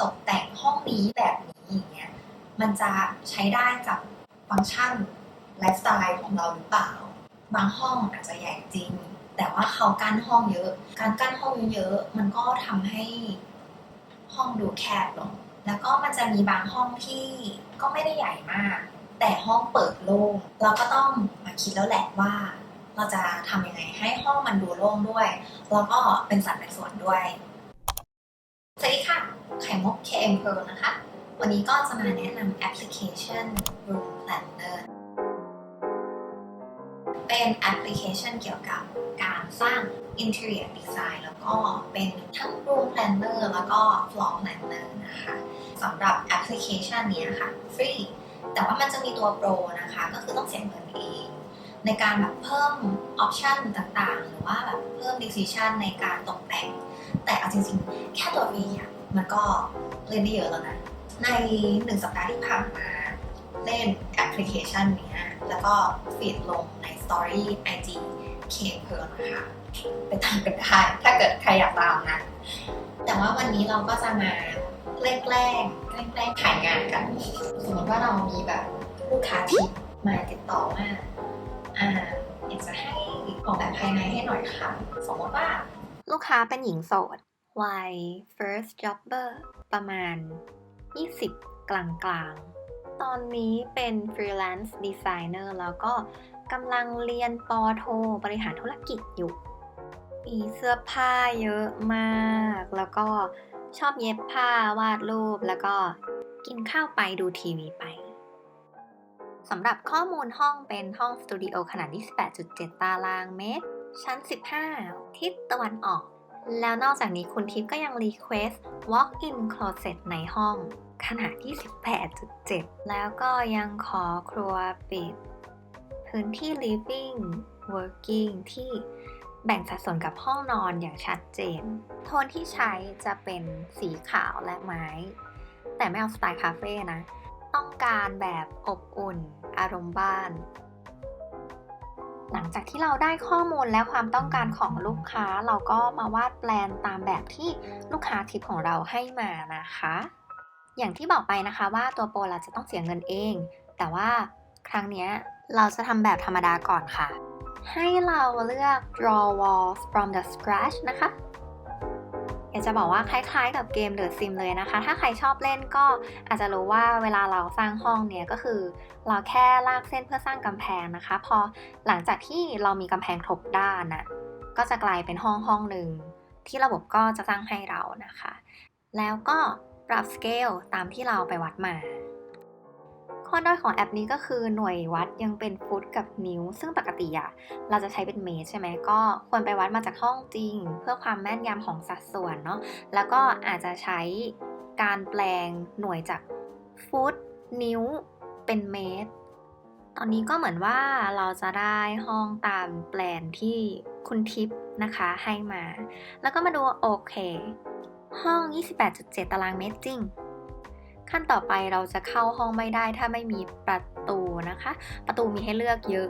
ตกแต่งห้องนี้แบบนี้อย่างเงี้ยมันจะใช้ได้กับฟังก์ชันไลฟ์สไตล์ของเราหรือเปล่า บางห้องอาจจะใหญ่จริง แต่ว่าเขากั้นห้องเยอะ การกั้นห้องเยอะๆมันก็ทำให้ห้องดูแคบลงแล้วก็มันจะมีบางห้องที่ก็ไม่ได้ใหญ่มาก แต่ห้องเปิดโล่งเราก็ต้องมาคิดแล้วแหละว่า เราจะทำยังไงให้ห้องมันดูโล่งด้วย แล้วก็เป็นสัดเป็นส่วนด้วยสวัสดีค่ะ ไข่มุก KM Pro นะคะ วันนี้ก็จะมาแนะนำแอปพลิเคชัน Room Planner เป็นแอปพลิเคชันเกี่ยวกับการสร้าง Interior Design แล้วก็เป็นทั้ง Room Planner แล้วก็ Floor Planner นะคะสำหรับแอปพลิเคชันนี้ค่ะฟรี แต่ว่ามันจะมีตัวโปรนะคะ ก็คือต้องเสียเงินเองในการแบบเพิ่มออปชันต่างๆ หรือว่าแบบเพิ่ม decision ในการตกแต่ง แต่เอาจริงๆ แค่ตัวฟรีอะ มันก็เล่นได้เยอะแล้วนะ ในหนึ่งสัปดาห์ที่ผ่านมา เล่นแอปพลิเคชันเนี้ยแล้วก็ฟีดลงใน Story IG K เพิร์นะคะไปตามกันได้ถ้าเกิดใครอยากตามนะ แต่ว่าวันนี้เราก็จะมาแกล้งแกล้งแกล้งถ่ายงานกัน สมมติว่าเรามีแบบลูกค้าทิปมาติดต่อว่าอ่าอยากจะให้ออกแบบภายในให้หน่อยค่ะ สมมติว่า ลูกค้าเป็นหญิงโสด วัย first jobber ประมาณ 20กลางกลางๆ ตอนนี้เป็น freelance designer แล้วก็กำลังเรียนปอโท บริหารธุรกิจอยู่ มีเสื้อผ้าเยอะมาก แล้วก็ชอบเย็บผ้าวาดรูป แล้วก็กินข้าวไปดูทีวีไปสำหรับข้อมูลห้องเป็นห้องสตูดิโอขนาด 28.7 ตารางเมตร ชั้น 15 ทิศตะวันออก แล้วนอกจากนี้คุณทิพย์ก็ยังรีเควส walk-in closet ในห้องขนาด28.7 แล้วก็ยังขอครัวปิด พื้นที่ living working ที่แบ่งสัดส่วนกับห้องนอนอย่างชัดเจน โทนที่ใช้จะเป็นสีขาวและไม้ แต่ไม่เอาสไตล์คาเฟ่นะ ต้องการแบบอบอุ่น อารมณ์บ้าน หลังจากที่เราได้ข้อมูลและความต้องการของลูกค้า เราก็มาวาดแปลนตามแบบที่ลูกค้าทิปของเราให้มานะคะ อย่างที่บอกไปนะคะว่าตัวโปรเราจะต้องเสียเงินเอง แต่ว่าครั้งนี้เราจะทำแบบธรรมดาก่อนค่ะ ให้เราเลือก draw walls from the scratch นะคะ อยากจะบอกว่าคล้ายๆ กับเกมเดอะซิมเลยนะคะ ถ้าใครชอบเล่นก็อาจจะรู้ว่าเวลาเราสร้างห้องเนี่ยก็คือ เราแค่ลากเส้นเพื่อสร้างกำแพงนะคะ พอหลังจากที่เรามีกำแพงครบด้านน่ะก็จะกลายเป็นห้องห้องหนึ่งที่ระบบก็จะสร้างให้เรานะคะ แล้วก็ปรับสเกลตามที่เราไปวัดมา ข้อด้อยของแอปนี้ก็คือหน่วยวัดยังเป็นฟุตกับนิ้ว ซึ่งปกติอะเราจะใช้เป็นเมตรใช่ไหมก็ควรไปวัดมาจากห้องจริง เพื่อความแม่นยำของสัดส่วนเนาะแล้วก็อาจจะใช้การแปลงหน่วยจากฟุตนิ้วเป็นเมตร ตอนนี้ก็เหมือนว่าเราจะได้ห้องตามแปลนที่คุณทิปนะคะให้มา แล้วก็มาดูโอเค ห้อง 28.7 ตารางเมตรจริง ขั้นต่อไปเราจะเข้าห้องไม่ได้ถ้าไม่มีประตูนะคะ ประตูมีให้เลือกเยอะ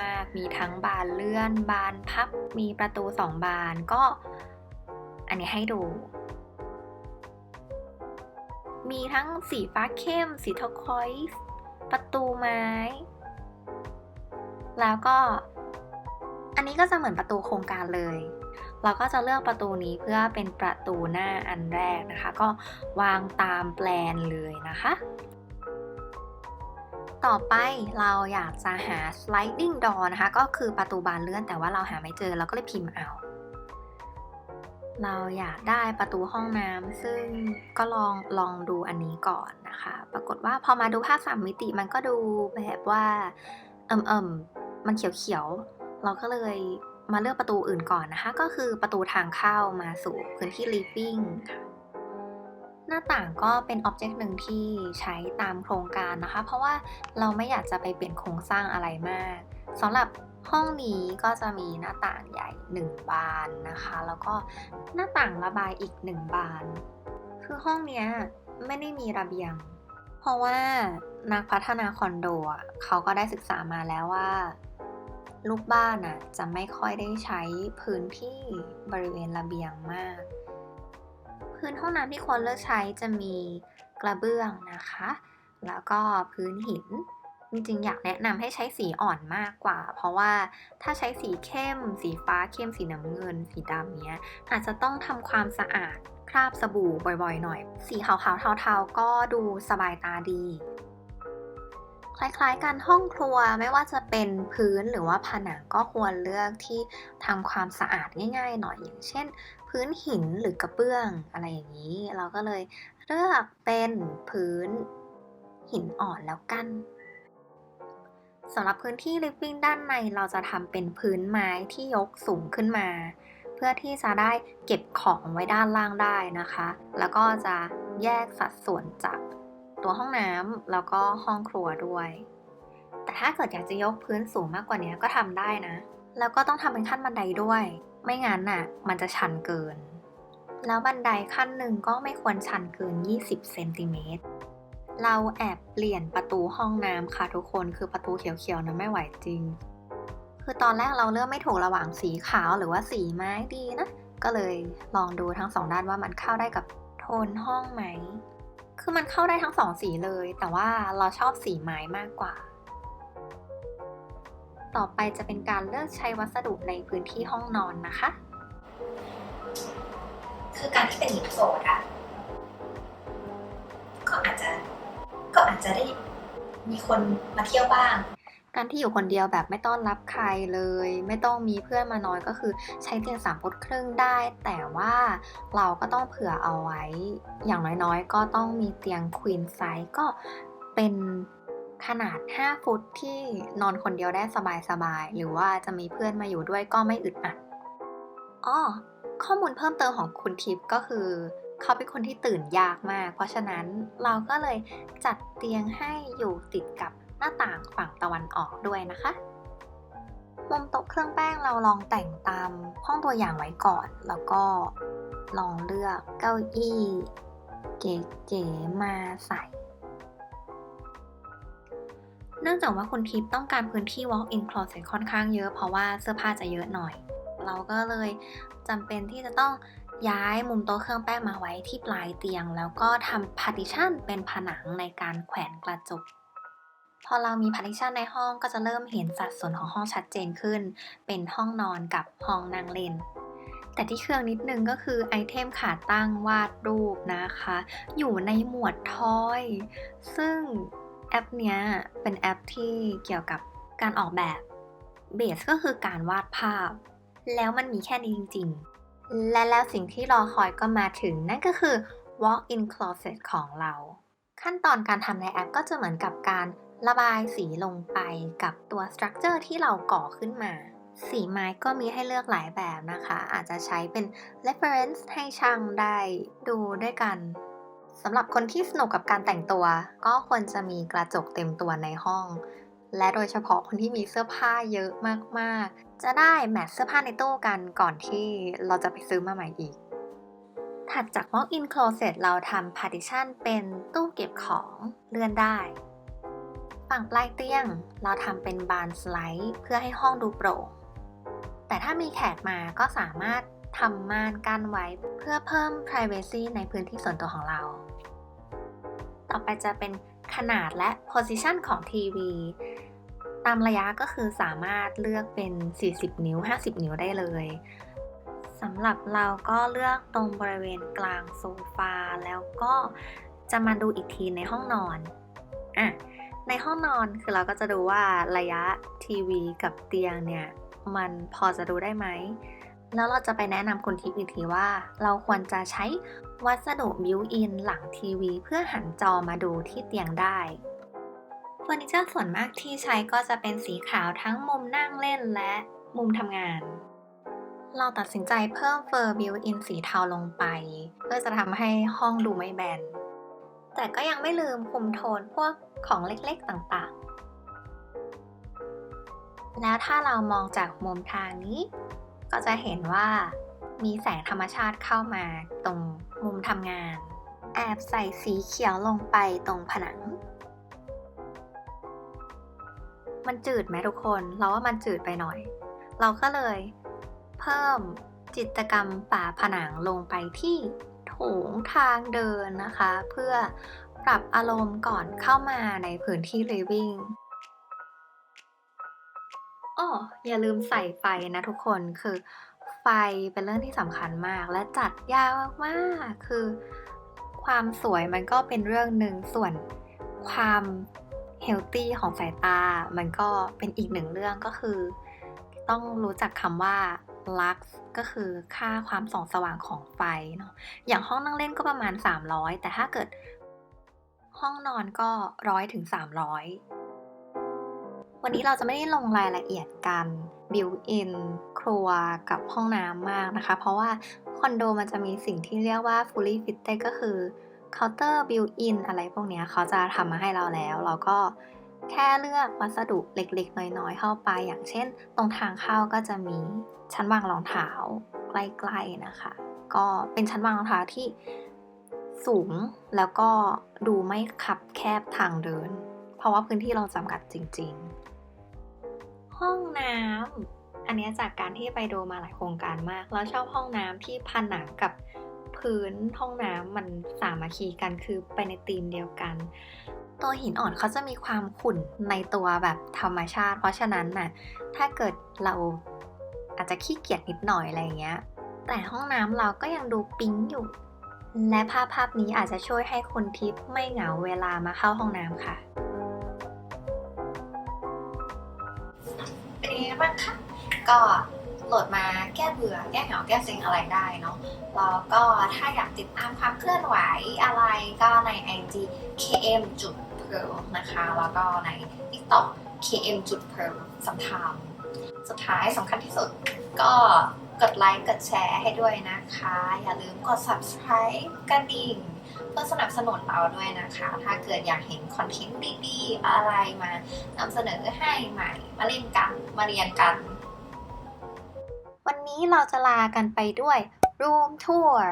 มากๆ มีทั้งบานเลื่อน บานพับ มีประตู 2 บานก็ อันนี้ให้ดู มีทั้งสีฟ้าเข้ม สีเทอควอยส์ประตูไม้ แล้วก็ อันนี้ก็จะเหมือนประตูโครงการเลย เราก็จะเลือกประตูนี้เพื่อเป็นประตูหน้าอันแรกนะคะ ก็วางตามแปลนเลยนะคะ ต่อไปเราอยากจะหา sliding door นะคะ ก็คือประตูบานเลื่อนแต่ว่าเราหาไม่เจอเราก็เลยพิมพ์เอา เราอยากได้ประตูห้องน้ำซึ่งก็ลองลองดูอันนี้ก่อนนะคะ ปรากฏว่าพอมาดูภาพสามมิติมันก็ดูแบบว่าเอิ่มเอิมมันเขียวๆเราก็เลย มาเลือกประตูอื่นก่อนนะคะ ก็คือประตูทางเข้ามาสู่พื้นที่ living ค่ะหน้าต่างก็เป็นอ็อบเจกต์หนึ่งที่ใช้ตามโครงการนะคะ เพราะว่าเราไม่อยากจะไปเปลี่ยนโครงสร้างอะไรมากสำหรับห้องนี้ก็จะมีหน้าต่างใหญ่ 1 บานนะคะ แล้วก็หน้าต่างระบายอีก 1 บาน คือห้องเนี้ยไม่ได้มีระเบียง เพราะว่านักพัฒนาคอนโดเขาก็ได้ศึกษามาแล้วว่า ลูกบ้านอะจะไม่ค่อยได้ใช้พื้นที่บริเวณระเบียงมากพพื้นห้องน้ำที่ควรเลือกใช้จะมีกระเบื้องนะคะ แล้วก็พื้นหินจริงๆอยากแนะนำให้ใช้สีอ่อนมากกว่า เพราะว่าถ้าใช้สีเข้ม สีฟ้าเข้มสีน้ำเงิน สีดำเนี้ย อาจจะต้องทำความสะอาดคราบสบู่บ่อยๆ หน่อย สีขาวๆเทาๆก็ดูสบายตาดี คล้ายๆกันห้องครัวไม่ว่าจะเป็นพื้นหรือว่าผนังก็ควรเลือกที่ทำความสะอาดง่าย ๆ หน่อยอย่างเช่น พื้นหินหรือกระเบื้องอะไรอย่างนี้ เราก็เลยเลือกเป็นพื้นหินอ่อนแล้วกันสำหรับพื้นที่ living ด้านในเราจะทำเป็นพื้นไม้ที่ยกสูงขึ้นมา เพื่อที่จะได้เก็บของไว้ด้านล่างได้นะคะ แล้วก็จะแยกสัดส่วนจาก ตัวห้องน้ำแล้วก็ห้องครัวด้วย แต่ถ้าเกิดอยากจะยกพื้นสูงมากกว่านี้ก็ทำได้นะ แล้วก็ต้องทำเป็นขั้นบันไดด้วย ไม่งั้นน่ะ มันจะชันเกิน แล้วบันไดขั้นหนึ่งก็ไม่ควรชันเกิน 20 เซนติเมตร เราแอบเปลี่ยนประตูห้องน้ำค่ะทุกคน คือประตูเขียวๆนะไม่ไหวจริง คือตอนแรกเราเลือกไม่ถูกระหว่างสีขาวหรือว่าสีไม้ดีนะ ก็เลยลองดูทั้งสองด้านว่ามันเข้าได้กับโทนห้องไหม คือมันเข้าได้ทั้งสองสีเลย แต่ว่าเราชอบสีไม้มากกว่า ต่อไปจะเป็นการเลือกใช้วัสดุในพื้นที่ห้องนอนนะคะ คือการที่เป็นหญิงโสดอะก็อาจจะก็อาจจะได้มีคนมาเที่ยวบ้าง การที่อยู่คนเดียวแบบไม่ต้อนรับใครเลย ไม่ต้องมีเพื่อนมานอนก็คือใช้เตียงสามฟุตครึ่งได้ แต่ว่าเราก็ต้องเผื่อเอาไว้ อย่างน้อยๆ ก็ต้องมีเตียงควีนไซส์ก็เป็นขนาด 5 ฟุตที่นอนคนเดียวได้สบายๆ หรือว่าจะมีเพื่อนมาอยู่ด้วยก็ไม่อึดอัดอ้อข้อมูลเพิ่มเติมของคุณทิพย์ก็คือ เขาเป็นคนที่ตื่นยากมาก เพราะฉะนั้นเราก็เลยจัดเตียงให้อยู่ติดกับ หน้าต่างฝั่งตะวันออกด้วยนะคะมุมโต๊ะเครื่องแป้งเราลองแต่งตามห้องตัวอย่างไว้ก่อน แล้วก็ลองเลือกเก้าอี้ เก๋ๆมาใส่ เนื่องจากว่าคุณทิพย์ต้องการพื้นที่ walk-in closet ค่อนข้างเยอะเพราะว่าเสื้อผ้าจะเยอะหน่อย เราก็เลยจำเป็นที่จะต้องย้ายมุมโต๊ะเครื่องแป้งมาไว้ที่ปลายเตียง แล้วก็ทำ partition เป็นผนังในการแขวนกระจก พอเรามี partition ในห้องก็จะเริ่มเห็นสัดส่วนของห้องชัดเจนขึ้น เป็นห้องนอนกับห้องนั่งเล่น แต่ที่เครื่องนิดนึงก็คือไอเทมขาตั้งวาดรูปนะคะ อยู่ในหมวดทอย ซึ่งแอปเนี้ยเป็นแอปที่เกี่ยวกับการออกแบบเบสก็คือการวาดภาพ แล้วมันมีแค่นี้จริง ๆ และแล้วสิ่งที่รอคอยก็มาถึงนั่นก็คือ walk-in closet ของเรา ขั้นตอนการทำในแอปก็จะเหมือนกับการ ระบายสีลงไปกับตัวสตรัคเจอร์ที่เราก่อขึ้นมา สีไม้ก็มีให้เลือกหลายแบบนะคะ อาจจะใช้เป็น reference ให้ช่างได้ดูด้วยกันสำหรับคนที่สนุกกับการแต่งตัว ก็ควรจะมีกระจกเต็มตัวในห้อง และโดยเฉพาะคนที่มีเสื้อผ้าเยอะมากๆ จะได้แมทเสื้อผ้าในตู้กันก่อนที่เราจะไปซื้อมาใหม่อีก ถัดจาก walk-in closet เราทำ partition เป็นตู้เก็บของเลื่อนได้ ฝั่งปลายเตียงเราทำเป็นบานสไลด์เพื่อให้ห้องดูโปร่ง แต่ถ้ามีแขกมาก็สามารถทำม่านกั้นไว้เพื่อเพิ่ม privacy ในพื้นที่ส่วนตัวของเรา ต่อไปจะเป็นขนาดและ position ของทีวี ตามระยะก็คือสามารถเลือกเป็น 40 นิ้ว 50 นิ้วได้เลยสำหรับเราก็เลือกตรงบริเวณกลางโซฟาแล้วก็จะมาดูอีกทีในห้องนอน อะ ในห้องนอนคือเราก็จะดูว่าระยะทีวีกับเตียงเนี่ย มันพอจะดูได้ไหม แล้วเราจะไปแนะนำคุณทิพย์อีกทีว่า เราควรจะใช้วัสดุบิวอินหลังทีวี เพื่อหันจอมาดูที่เตียงได้เฟอร์นิเจอร์ส่วนมากที่ใช้ก็จะเป็นสีขาวทั้งมุมนั่งเล่นและมุมทำงาน เราตัดสินใจเพิ่มเฟอร์บิวอินสีเทาลงไป เพื่อจะทำให้ห้องดูไม่แบน แต่ก็ยังไม่ลืมคุมโทนพวกของเล็กๆต่างๆ แล้วถ้าเรามองจากมุมทางนี้ ก็จะเห็นว่ามีแสงธรรมชาติเข้ามาตรงมุมทำงาน แอบใส่สีเขียวลงไปตรงผนัง มันจืดไหมทุกคน เราว่ามันจืดไปหน่อย เราก็เลย เพิ่มจิตกรรมป่าผนังลงไปที่ โทถูงทางเดินนะคะ เพื่อปรับอารมณ์ก่อนเข้ามาในพื้นที่ living อ้ออย่าลืมใส่ไฟนะทุกคนคือไฟเป็นเรื่องที่สำคัญมากและจัดยากมากๆคือ ความสวยมันก็เป็นเรื่องหนึ่งส่วนความเฮลตี้ของสายตา มันก็เป็นอีกหนึ่งเรื่องก็คือ ต้องรู้จักคำว่า lux ก็คือค่าความส่องสว่างของไฟเนาะอย่างห้องนั่งเล่นก็ประมาณ 300 แต่ถ้าเกิด ห้องนอนก็ร้อยถึง 300 วันนี้เราจะไม่ได้ลงรายละเอียดการ built in ครัวกับห้องน้ำมากนะคะ เพราะว่าคอนโดมันจะมีสิ่งที่เรียกว่า fully fitted ก็คือเคาน์เตอร์ built in อะไรพวกนี้เขาจะทำมาให้เราแล้ว เราก็ แค่เลือกวัสดุเล็กๆ น้อยๆ เข้าไป อย่างเช่น ตรงทางเข้าก็จะมีชั้นวางรองเท้าใกล้ๆนะคะ ก็เป็นชั้นวางรองเท้าที่สูงแล้วก็ดูไม่คับแคบทางเดิน เพราะว่าพื้นที่เราจำกัดจริงๆ ห้องน้ำอันนี้จากการที่ไปดูมาหลายโครงการมาก แล้วชอบห้องน้ำที่ผนังกับพื้นห้องน้ำมันสามัคคีกันคือไปในธีมเดียวกัน ตัวหินอ่อนเขาจะมีความขุ่นในตัวแบบธรรมชาติ เพราะฉะนั้นน่ะถ้าเกิดเราอาจจะขี้เกียจนิดหน่อยอะไรเงี้ย แต่ห้องน้ำเราก็ยังดูปิ๊งอยู่ และภาพภาพนี้อาจจะช่วยให้คุณทิพย์ไม่เหงาเวลามาเข้าห้องน้ำค่ะเป็นยังไงบ้างคะก็โหลดมาแก้เบื่อแก้เหงาแก้เซ็งอะไรได้เนาะแล้วก็ถ้าอยากติดตามความเคลื่อนไหวอะไรก็ใน IG km จุด pearl นะคะ แล้วก็ใน TikTok km จุด pearl สัมทามสุดท้ายสำคัญที่สุดก็กดไลค์กดแชร์ให้ด้วยนะคะ อย่าลืมกด subscribe กระดิ่ง เพื่อสนับสนุนเราด้วยนะคะ ถ้าเกิดอยากเห็นคอนเทนต์ดีๆ อะไรมานำเสนอให้ใหม่ มาเล่นกัน มาเรียนกัน วันนี้เราจะลากันไปด้วย Room Tour